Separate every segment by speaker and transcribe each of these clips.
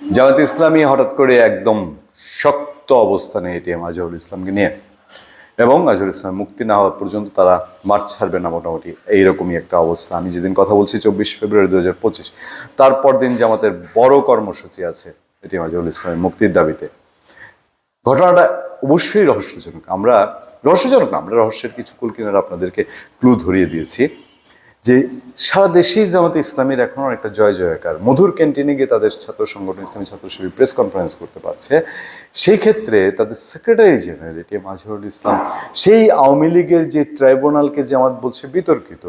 Speaker 1: জামাত ইসলামী হঠাৎ করে একদম শক্ত অবস্থানে এটিএম আজহারুল ইসলামকে নিয়ে এবং আজহারুল ইসলাম মুক্তি না হওয়া পর্যন্ত তারা মাঠ ছাড়বে না মোটামুটি। এইরকমই একটা অবস্থা। আমি যেদিন কথা বলছি চব্বিশ ফেব্রুয়ারি দু হাজার পঁচিশ, তারপর দিন জামাতের বড় কর্মসূচি আছে এটিএম আজহারুল ইসলামের মুক্তির দাবিতে। ঘটনাটা অবশ্যই রহস্যজনক। আমরা, রহস্যজনক না, আমরা রহস্যের কিছু কুলকিনারা আপনাদেরকে ক্লু ধরিয়ে দিয়েছি। যে সারা দেশেই জামাতে ইসলামের এখন একটা জয় জয়কার। মধুর ক্যান্টিনে গিয়ে তাদের ছাত্র সংগঠন, ইসলামী ছাত্র শিবির প্রেস কনফারেন্স করতে পারছে। সেই ক্ষেত্রে তাদের সেক্রেটারি জেনারেল এটি মাজহারুল ইসলাম, সেই আওয়ামী লীগের যে ট্রাইব্যুনালকে জামাত বলছে বিতর্কিত।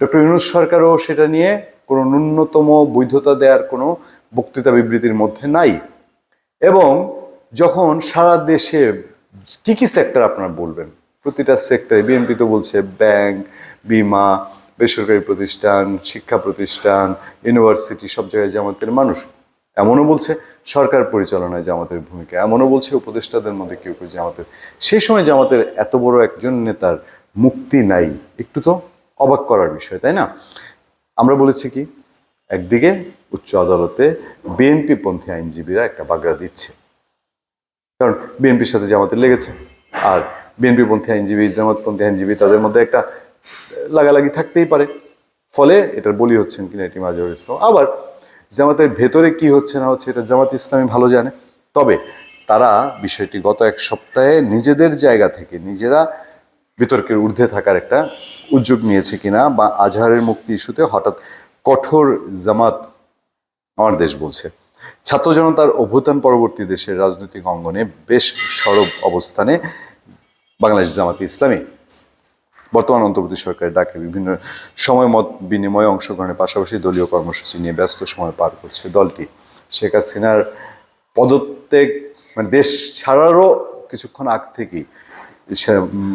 Speaker 1: ডক্টর ইউনুস সরকারও সেটা নিয়ে কোনো ন্যূনতম বৈধতা দেওয়ার কোনো বক্তৃতা বিবৃতির মধ্যে নাই। এবং যখন সারা দেশে কি কি সেক্টর আপনারা বলবেন? প্রতিটা সেক্টরে বিএনপি তো বলছে ব্যাংক, বিমা বেসরকারি প্রতিষ্ঠান, শিক্ষা প্রতিষ্ঠান, ইউনিভার্সিটি, সব জায়গায় জামাতের মানুষ। এমনও বলছে সরকার পরিচালনায় জামাতের ভূমিকা। এমনও বলছে উপদেষ্টাদের মধ্যে কেউ কেউ জামাতের। সেই সময় জামাতের এত বড় একজন নেতার মুক্তি নাই। একটু তো অবাক করার বিষয়, তাই না? আমরা বলেছি কি? একদিকে উচ্চ আদালতে বিএনপি পন্থী আইনজীবীরা একটা বাগড়া দিচ্ছে। কারণ বিএনপির সাথে জামাতের লেগেছে। আর বিএনপি পন্থী আইনজীবী জামাতপন্থী আইনজীবী তাদের মধ্যে একটা লাগালাগি থাকতেই পারে। ফলে এটার বলি হচ্ছেন কিনা এটি মাজহারুল ইসলাম আবার জামাতের ভেতরে কি হচ্ছে না হচ্ছে এটা জামাত ইসলামী ভালো জানে। তবে তারা বিষয়টি গত এক সপ্তাহে নিজেদের জায়গা থেকে নিজেরা বিতর্কের ঊর্ধ্বে থাকার একটা উদ্যোগ নিয়েছে কিনা বা আজহারের মুক্তি ইস্যুতে হঠাৎ কঠোর জামাত আমার দেশ বলছে। ছাত্র জনতার অভ্যুত্থান পরবর্তী দেশের রাজনৈতিক অঙ্গনে বেশ সরব অবস্থানে বাংলাদেশ জামাতে ইসলামী বর্তমান অন্তর্বর্তী সরকারের ডাকে বিভিন্ন সময় মত বিনিময়ে অংশগ্রহণের পাশাপাশি দলীয় কর্মসূচি নিয়ে ব্যস্ত সময় পার করছে দলটি। শেখ হাসিনার পদত্যাগ মানে দেশ ছাড়ারও কিছুক্ষণ আগ থেকেই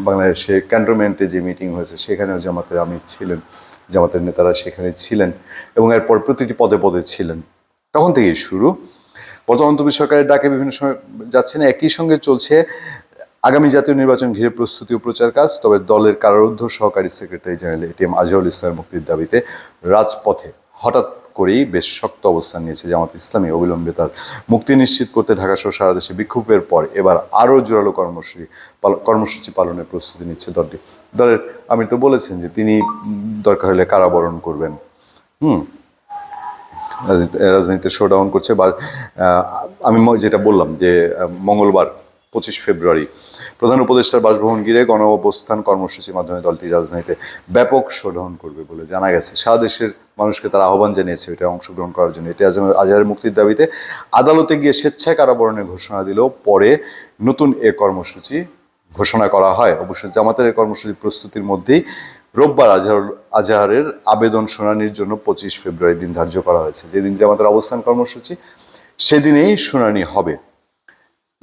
Speaker 1: বাংলাদেশে ক্যান্টনমেন্টে যে মিটিং হয়েছে সেখানেও জামাতের আমি ছিলেন, জামাতের নেতারা সেখানে ছিলেন এবং এরপর প্রতিটি পদে পদে ছিলেন। তখন থেকেই শুরু। বর্তমান অন্তর্বর্তী সরকারের ডাকে বিভিন্ন সময় যাচ্ছে না, একই সঙ্গে চলছে আগামী জাতীয় নির্বাচন ঘিরে প্রস্তুতি ও প্রচার কাজ, তবে দলের কারারুদ্ধ সহকারী সেক্রেটারি জেনারেল এটিএম আজহারুল ইসলামের মুক্তির দাবিতে রাজপথে হঠাৎ করেই বেশ শক্ত অবস্থান নিয়েছে জামাত ইসলামী। অবিলম্বে তার মুক্তি নিশ্চিত করতে ঢাকা সহ সারা দেশে বিক্ষোভের পর এবার আরও জোরালো কর্মসূচি কর্মসূচি পালনের প্রস্তুতি নিচ্ছে দলটি। দলের, আমি তো বলেছেন যে তিনি দরকার হলে কারাবরণ করবেন। হুম। রাজনীতি- রাজনীতিতে শোডাউন করছে বা আমি যেটা বললাম যে মঙ্গলবার পঁচিশ ফেব্রুয়ারি। প্রধান উপদেষ্টার বাসভবন ঘিরে গণ অবস্থান কর্মসূচির মাধ্যমে দলটি রাজনীতিতে ব্যাপক শোডাউন করবে বলে জানা গেছে। সারা দেশের মানুষকে তারা আহ্বান জানিয়েছে এটা অংশগ্রহণ করার জন্য। এটি আজ- আজহারের মুক্তির দাবিতে আদালতে গিয়ে স্বেচ্ছায় কারাবরণের ঘোষণা দিলেও পরে নতুন এ কর্মসূচি ঘোষণা করা হয়। অবশ্য জামাতের কর্মসূচি প্রস্তুতির মধ্যেই রোববার আজহার আজহারের আবেদন শুনানির জন্য পঁচিশ ফেব্রুয়ারি দিন ধার্য করা হয়েছে। যেদিন জামাতের অবস্থান কর্মসূচি, সেদিনেই শুনানি হবে।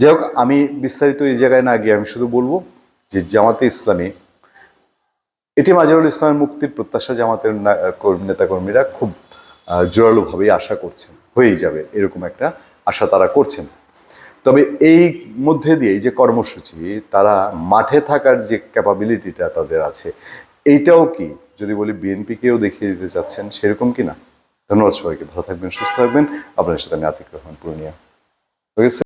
Speaker 1: যাই হোক আমি বিস্তারিত এই জায়গায় না গিয়ে আমি শুধু বলব যে জামাতে ইসলামী, এটি মাজারুল ইসলামের মুক্তির প্রত্যাশা জামাতের নেতাকর্মীরা খুব জোরালোভাবেই আশা করছেন, হয়েই যাবে, এরকম একটা আশা তারা করছেন। তবে এই মধ্যে দিয়ে যে কর্মসূচি, তারা মাঠে থাকার যে ক্যাপাবিলিটিটা তাদের আছে, এইটাও কি, যদি বলি বিএনপিকেও দেখিয়ে দিতে চাচ্ছেন, সেরকম কি না? ধন্যবাদ সবাইকে, ভালো থাকবেন, সুস্থ থাকবেন। আপনাদের সাথে আমি আতিক রহমান পূর্ণিয়া